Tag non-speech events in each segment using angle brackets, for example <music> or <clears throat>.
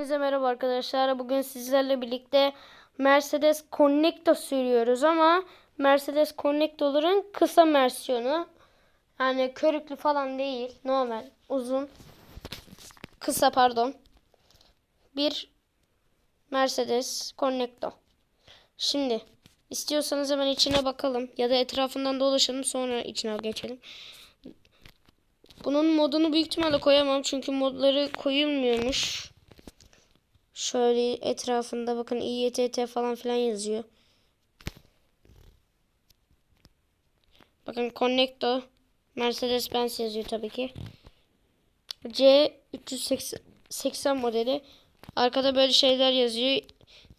Hepinize merhaba arkadaşlar. Bugün sizlerle birlikte Mercedes Connecto sürüyoruz ama Mercedes Connecto'ların kısa versiyonu. Yani körüklü falan değil. Normal, uzun. Kısa pardon. Bir Mercedes Connecto. Şimdi istiyorsanız hemen içine bakalım ya da etrafından dolaşalım sonra içine geçelim. Bunun modunu büyük ihtimalle koyamam çünkü modları koyulmuyormuş. Şöyle etrafında bakın İETT falan filan yazıyor. Bakın Connecto Mercedes Benz yazıyor tabii ki. C380 modeli. Arkada böyle şeyler yazıyor.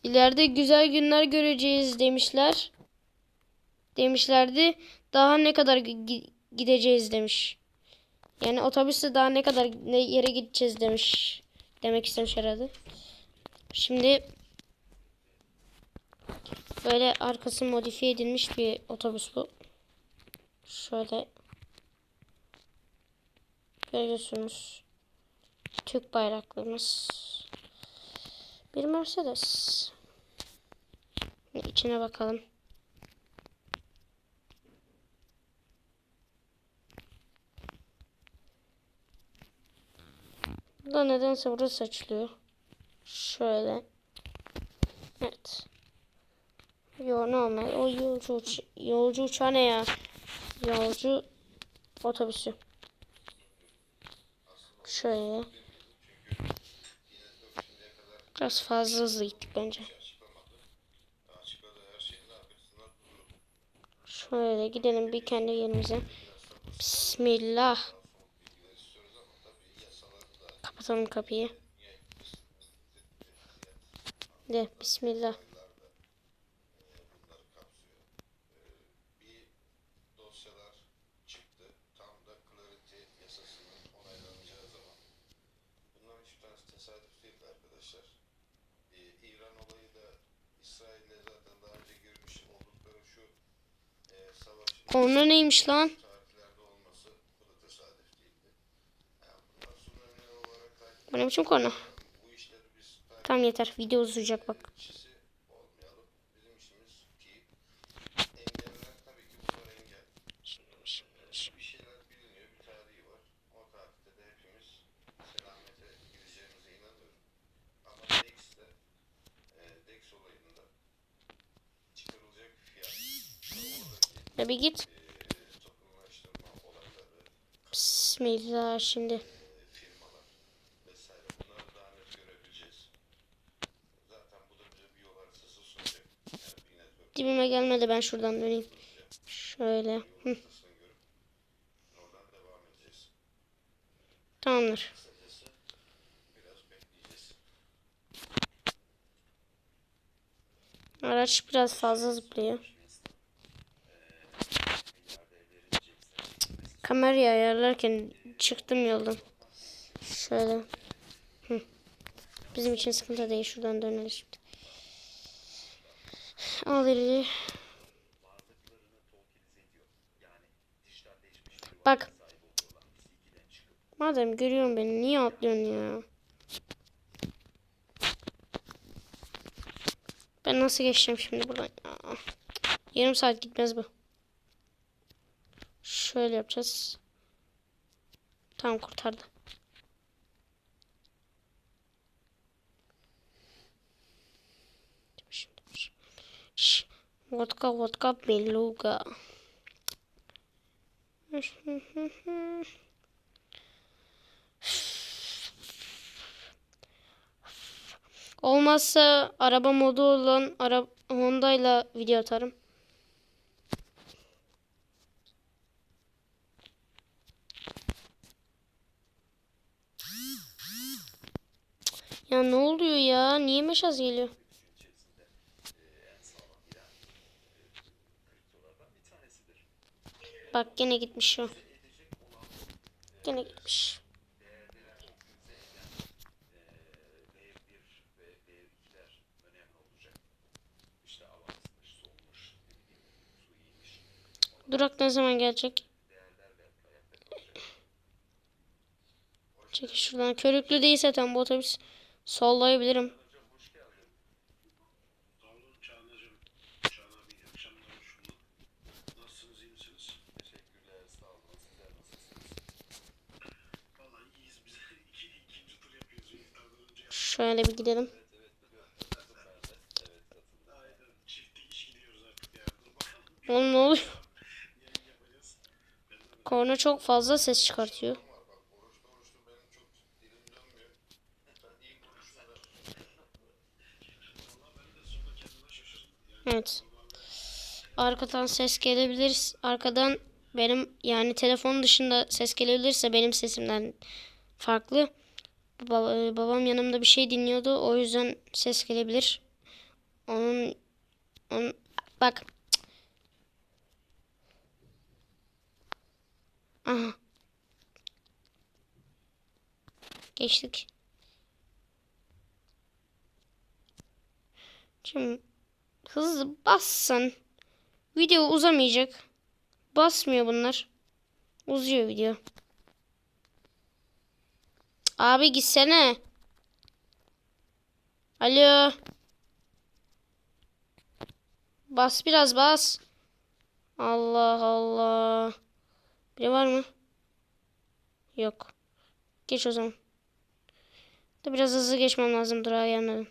İleride güzel günler göreceğiz demişler. Demişlerdi. Daha ne kadar gideceğiz demiş. Yani otobüste daha ne kadar ne yere gideceğiz demiş. Demek istemiş herhalde. Şimdi böyle arkası modifiye edilmiş bir otobüs bu. Şöyle görüyorsunuz. Türk bayraklarımız. Bir Mercedes. İçine bakalım. Burada nedense burası açılıyor. Şöyle. Evet. Yo normal. O yolcu uç yolcu uçağı ne ya? Yolcu otobüsü. Şöyle. Biraz fazla hızlı gittik bence. Şöyle gidelim bir kendi yerimize. Bismillah. Kapatalım kapıyı. Yani bunlar Suriye olarak takip Bu ne biçim korna? bu işleri biz takip Tamam yeter. Video uzayacak bak. olmayalım. Bizim işimiz ki engeller tabii ki bunlar engel. Bir şeyler biliniyor, bir tarihi var. O tarihte de hepimiz selamete gideceğimize inanıyorum. Ama Dex'te, e, Dex olayında çıkarılacak fiyat, oradaki Ya bir git. e, toplumlaştırma olayları, Bismillah şimdi. firmalar vesaire bunları daha net görebileceğiz. Zaten bu da bize bir yol haritası sunacak. Yani bir network Dibime gelmedi ben şuradan döneyim. Şöyle. Hı, tamamdır. Araç biraz fazla zıplıyor. Kamerayı ayarlarken çıktım yoldan. Şöyle. Bizim için sıkıntı değil. Şuradan dönelim şimdi. Al ileri. Bak. Madem görüyorsun beni niye atlıyorsun ya? Ben nasıl geçeceğim şimdi buradan ya? Yarım saat gitmez bu. Şöyle yapacağız. Tamam kurtardı. Şimdi, Şş, Vodka vodka beluga. Olmazsa araba modu olan ara Honda ile video atarım. Ya ne oluyor ya? Niye meşaz geliyor? Bak gene gitmiş o. Gene gitmiş. Durak ne zaman gelecek? Çekil şuradan. Körüklü değilse tam bu otobüs. Sollayabilirim. Ya. Dur bakalım Oğlum ne oluyor? Korna çok fazla ses çıkartıyor. Evet. Arkadan ses gelebilir. Arkadan benim yani telefon dışında ses gelebilirse benim sesimden farklı. Baba- babam yanımda bir şey dinliyordu. O yüzden ses gelebilir. Onun, onun bak. Aha. Geçtik. Şimdi hızlı bassan video uzamayacak. Basmıyor bunlar. Uzuyor video. Abi gitsene. Alo. Bas biraz bas. Allah Allah. Biri var mı? Yok. Geç o zaman. Da biraz hızlı geçmem lazım durağa gelmeden.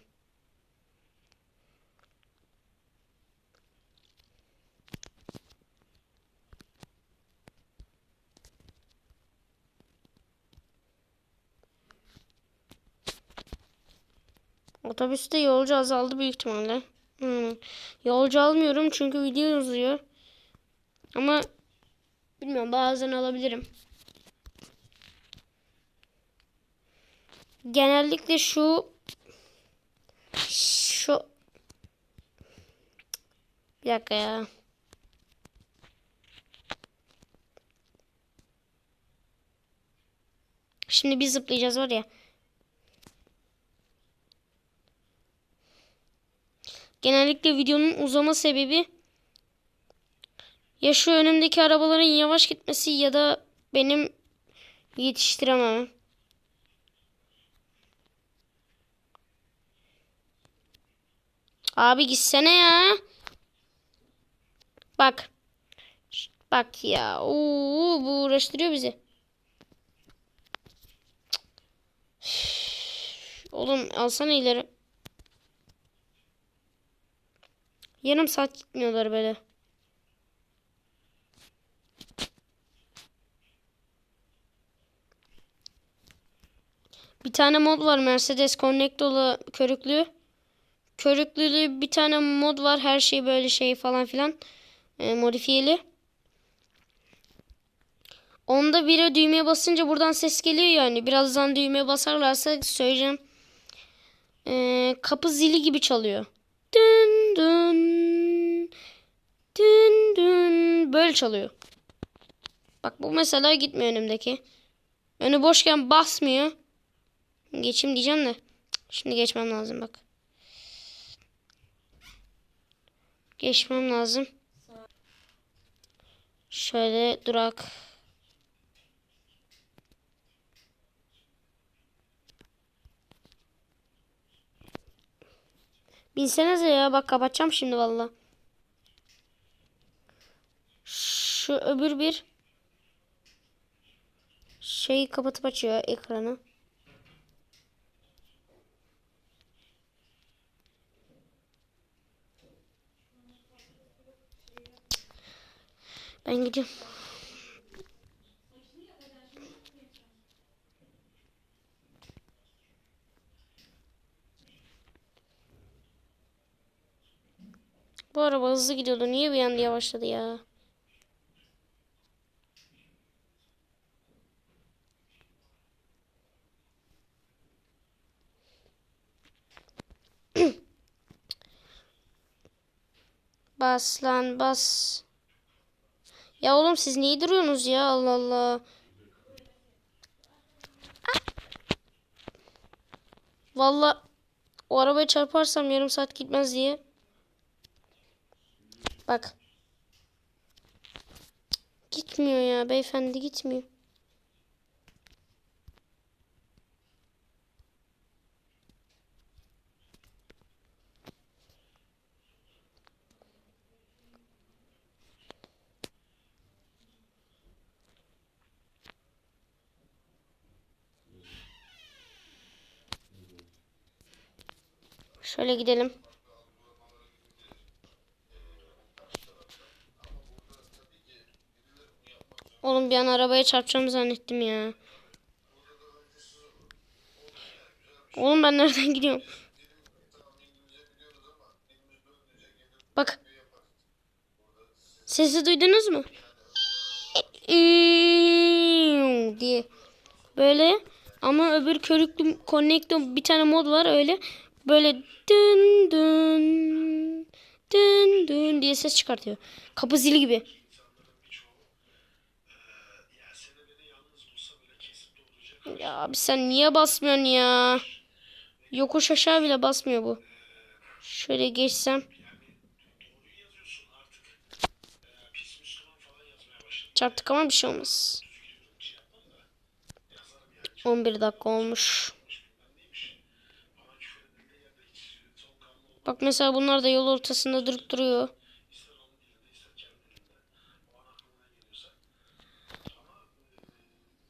Otobüste yolcu azaldı büyük ihtimalle. Hmm. Yolcu almıyorum çünkü video uzuyor. Ama bilmiyorum bazen alabilirim. Genellikle şu şu bir dakika ya. Şimdi biz zıplayacağız var ya. Genellikle videonun uzama sebebi ya şu önümdeki arabaların yavaş gitmesi ya da benim yetiştirememem. Abi gitsene ya. Bak. Bak ya. Oo, bu uğraştırıyor bizi. Oğlum alsana ileri. Yarım saat gitmiyorlar böyle. Bir tane mod var Mercedes Connect'olu körüklü. Körüklülü bir tane mod var. Her şey böyle şey falan filan. E, modifiyeli. Onda biri düğmeye basınca buradan ses geliyor yani. Birazdan düğmeye basarlarsa söyleyeceğim. E, kapı zili gibi çalıyor. Dün dün dün böyle çalıyor. Bak bu mesela gitmiyor önümdeki. Önü boşken basmıyor. Geçeyim diyeceğim de. Şimdi geçmem lazım bak. Geçmem lazım. Şöyle durak. Binsenize ya bak kapatacağım şimdi valla. Şu öbür bir şeyi kapatıp açıyor ekranı. Ben gidiyorum. Bu araba hızlı gidiyordu. Niye bir anda yavaşladı ya? <clears throat> Bas lan bas. Ya oğlum siz niye duruyorsunuz ya Allah Allah. Valla o arabaya çarparsam yarım saat gitmez diye. Bak. Gitmiyor ya beyefendi gitmiyor. Şöyle gidelim. Bir an arabaya çarpacağım zannettim ya. Oğlum ben nereden <laughs> gidiyorum? Bak. Sesi duydunuz mu? <laughs> diye. Böyle ama öbür körüklü connecto bir tane mod var öyle. Böyle dün dün dün dün diye ses çıkartıyor. Kapı zili gibi. Ya abi sen niye basmıyorsun ya? Yokuş aşağı bile basmıyor bu. Şöyle geçsem. Çarptık ama bir şey olmaz. Şey yapmam da. Yazarım yani. 11 dakika olmuş. Bak mesela bunlar da yol ortasında durup duruyor. İster onun dilinde ister kendi dilinde. O an aklına geliyorsa. Ama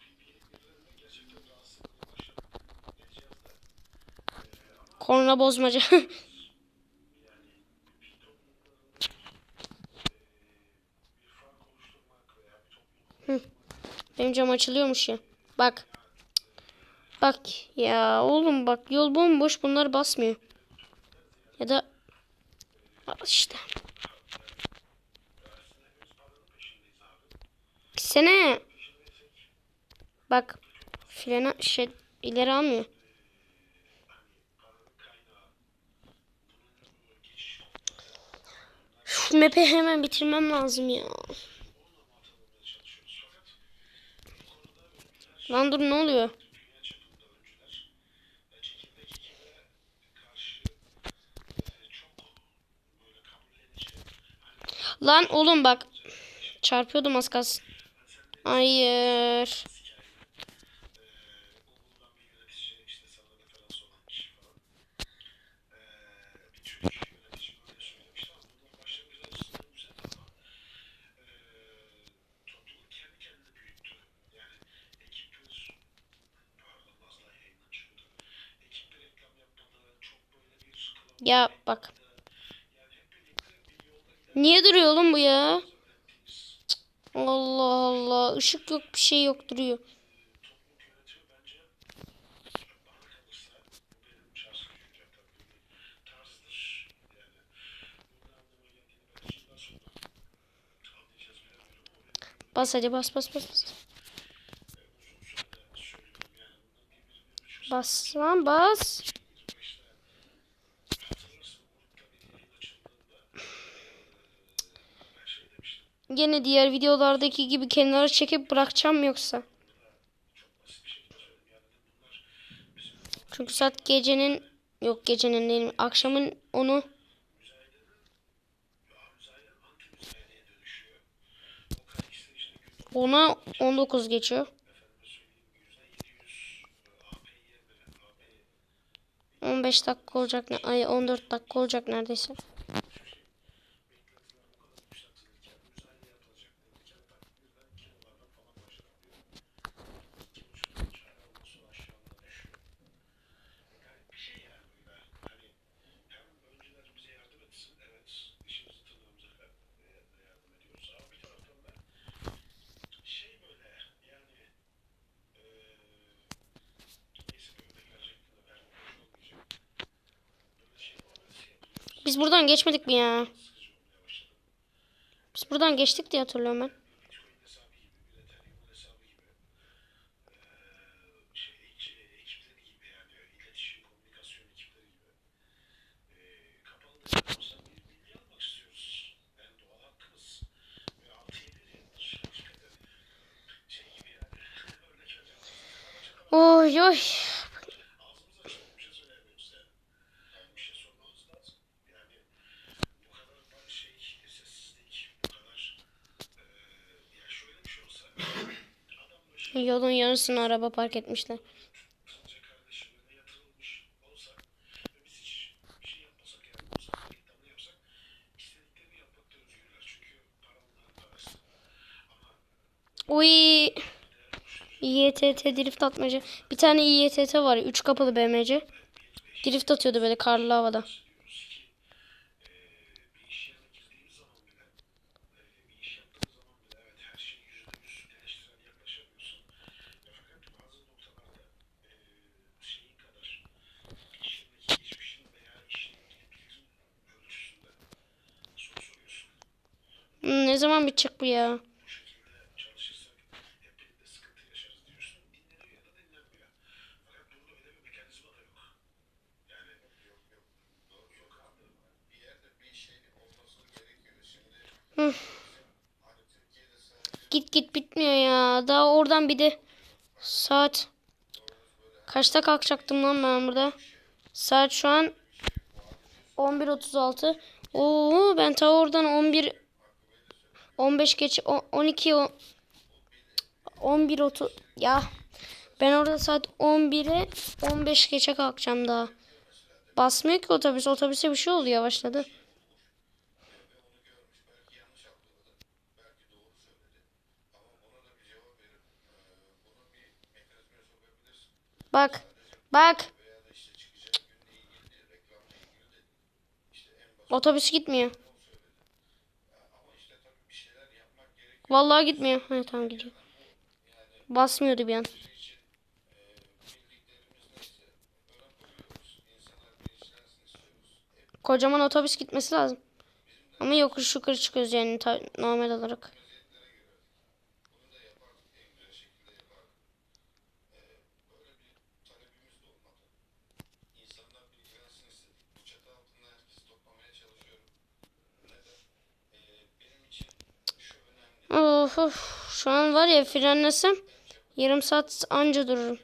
e, bir birilerinde gerçekten rahatsız etmeye başladı. Edeceğiz de. Korna bozmaca. <laughs> Benim cam açılıyormuş ya. Bak. Bak ya oğlum bak yol bomboş bunlar basmıyor. Ya da Al işte. Gitsene. Bak. Frene şey ileri almıyor. Şu map'i hemen bitirmem lazım ya. Lan dur ne oluyor? Lan oğlum bak. Çarpıyordum az kalsın. Hayır. Google'dan bir yönetici işte sana referans olan kişi falan. Ee, bir Türk yönetici böyle söylemişti ama bunlar başlangıçta aslında güzel ama ee, topluluk kendi kendini büyüttü. Yani ekipler pardon az daha yayından çıktı. Ekipler reklam yapmadı. Çok böyle bir kalabalık. Ya bak. Niye duruyor oğlum bu ya? Allah Allah. Işık yok bir şey yok duruyor. Bas hadi bas bas bas. bas. Bas lan bas. Gene diğer videolardaki gibi kenara çekip bırakacağım yoksa. Çünkü saat gecenin yok gecenin değil akşamın onu ona 19 geçiyor. efendime söyleyeyim yüzde 700 AP'ye veren AP 15 dakika olacak ne ay 14 dakika olacak neredeyse. bir şey yani böyle. Hani hem öncüler bize yardım etsin. Evet işimizi tırnağımıza e, yardım ediyoruz. Ama bir taraftan da şey böyle yani e, neyse bir örnek verecektim de vermek hoş olmayacak. Böyle şey muamelesi yapılıyoruz. Biz buradan geçmedik mi ya? Biz buradan geçtik diye hatırlıyorum ben. Bitcoin hesabı Yolun yarısına araba park etmişler. Uy. İETT drift atmaca. Bir tane İETT var. Üç kapılı BMC. Drift atıyordu böyle karlı havada. zaman bitecek bu ya? Git git bitmiyor ya. Daha oradan bir de saat kaçta kalkacaktım lan ben burada? Saat şu an 11.36. Oo ben ta oradan 11 15 geç 12 11 30 ya ben orada saat 11'e 15 geçe kalkacağım daha. Basmıyor ki otobüs. Otobüse bir şey oldu yavaşladı. Bak. Bak. Otobüs gitmiyor. Vallahi gitmiyor. Ha, tamam gidiyor. Basmıyordu bir an. Kocaman otobüs gitmesi lazım. Ama yokuş yukarı çıkıyoruz yani normal olarak. Of of şu an var ya frenlesem yarım saat anca dururum.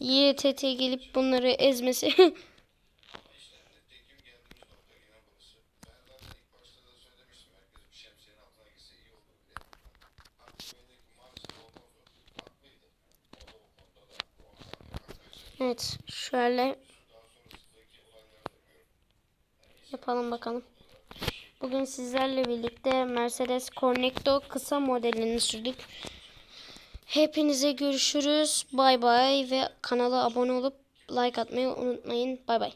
YTT gelip bunları ezmesi <laughs> Evet. Şöyle yapalım bakalım. Bugün sizlerle birlikte Mercedes Cornetto kısa modelini sürdük. Hepinize görüşürüz. Bay bay ve kanala abone olup like atmayı unutmayın. Bay bay.